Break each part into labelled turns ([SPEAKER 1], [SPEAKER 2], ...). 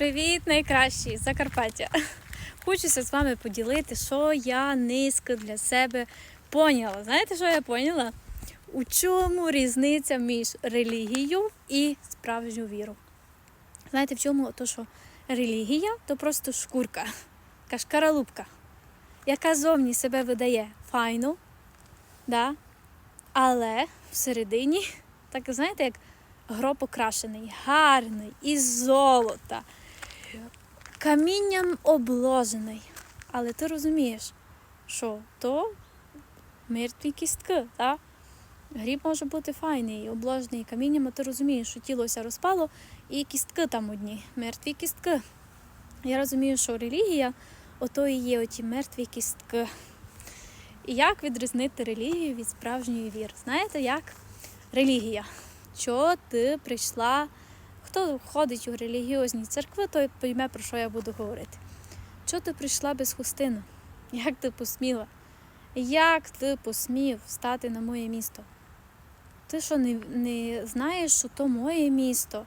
[SPEAKER 1] Привіт, найкращі Закарпаття. Хочуся з вами поділити, що я низько для себе поняла. Знаєте, що я поняла? У чому різниця між релігією і справжню віру? Знаєте, в чому? То, що релігія то просто шкурка, така шкаралупка, яка зовні себе видає файно, да? але всередині, так знаєте, як гроб окрашений, гарний, із золота, камінням обложений. Але ти розумієш, що то мертві кістки, так? Гріб може бути файний, обложений камінням, а ти розумієш, що тіло ся розпало і кістки там одні, мертві кістки. Я розумію, що релігія ото і є оті мертві кістки. І як відрізнити релігію від справжньої віри? Знаєте, як релігія? Що ти прийшла? Хто ходить у релігіозні церкви, той пойме, про що я буду говорити. Що ти прийшла без хустину? Як ти посміла? Як ти посмів стати на моє місто? Ти що не, не знаєш, що то моє місто?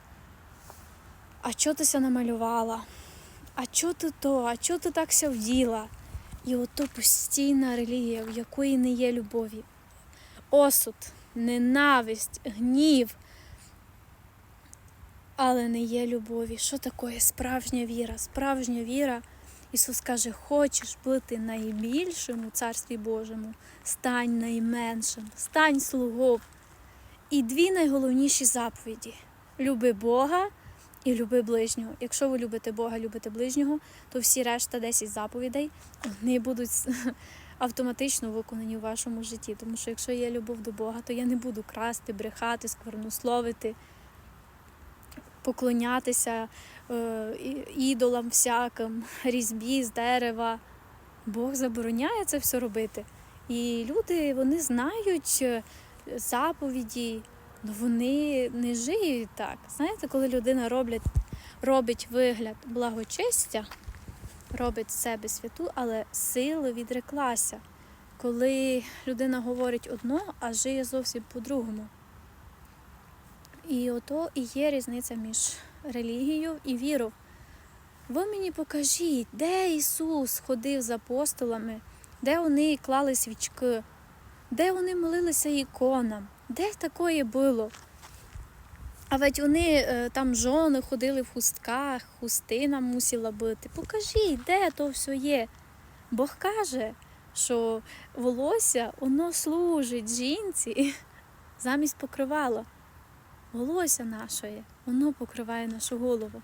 [SPEAKER 1] А чого ти ся намалювала? А чого ти то? А чого ти так ся вділа? І ото постійна релігія, в якої не є любові. Осуд, ненависть, гнів. Але не є любові. Що таке справжня віра? Справжня віра. Ісус каже, хочеш бути найбільшим у Царстві Божому, стань найменшим, стань слугом. І дві найголовніші заповіді: люби Бога і люби ближнього. Якщо ви любите Бога, любите ближнього, то всі решта 10 заповідей вони будуть автоматично виконані у вашому житті. Тому що якщо є любов до Бога, то я не буду красти, брехати, сквернословити, поклонятися е, ідолам всяким, різьбі з дерева. Бог забороняє це все робити. І люди вони знають е, заповіді, але вони не живуть так. Знаєте, коли людина роблять, робить вигляд благочестя, робить себе святу, але сили відреклася. Коли людина говорить одно, а жиє зовсім по-другому. І ото і є різниця між релігією і вірою. Ви мені покажіть, де Ісус ходив з апостолами, де вони клали свічки, де вони молилися іконам, де такое було? А ведь вони е, там жони ходили в хустках, хустина мусила бити. Покажіть, де то все є. Бог каже, що волосся воно служить жінці замість покривала. Волосся нашої, воно покриває нашу голову.